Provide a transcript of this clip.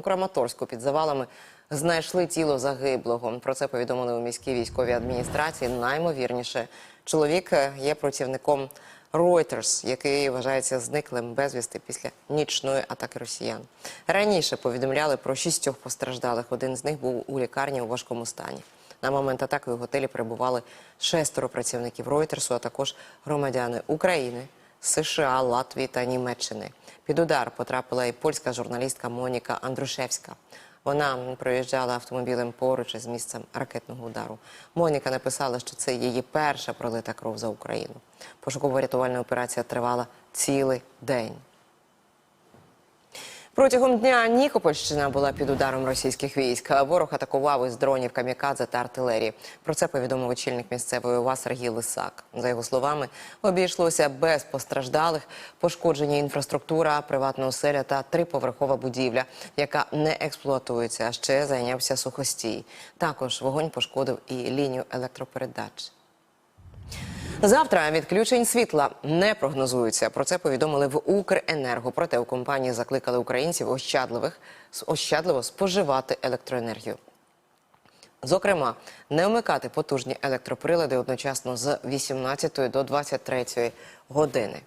У Краматорську під завалами знайшли тіло загиблого. Про це повідомили у міській військовій адміністрації. Наймовірніше, чоловік е, є працівником Reuters, який вважається зниклим безвісти після нічної атаки росіян. Раніше повідомляли про шістьох постраждалих. Один з них був у лікарні у важкому стані. На момент атаки у готелі перебували шестеро працівників Ройтерсу, а також громадяни України, США, Латвії та Німеччини. Під удар потрапила і польська журналістка Моніка Андрушевська. Вона проїжджала автомобілем поруч із місцем ракетного удару. Моніка написала, що це її перша пролита кров за Україну. Пошуково-рятувальна операція тривала цілий день. Протягом дня Нікопольщина була під ударом російських військ. Ворог атакував із дронів камікадзе та артилерії. Про це повідомив очільник місцевої ОВА Сергій Лисак. За його словами, обійшлося без постраждалих, пошкоджені інфраструктура, приватна оселя та триповерхова будівля, яка не експлуатується. А ще зайнявся сухостій. Також вогонь пошкодив і лінію електропередач. Завтра відключень світла не прогнозується. Про це повідомили в Укренерго. Проте у компанії закликали українців ощадливих ощадливо споживати електроенергію. Зокрема, не вмикати потужні електроприлади одночасно з 18 до 23 години.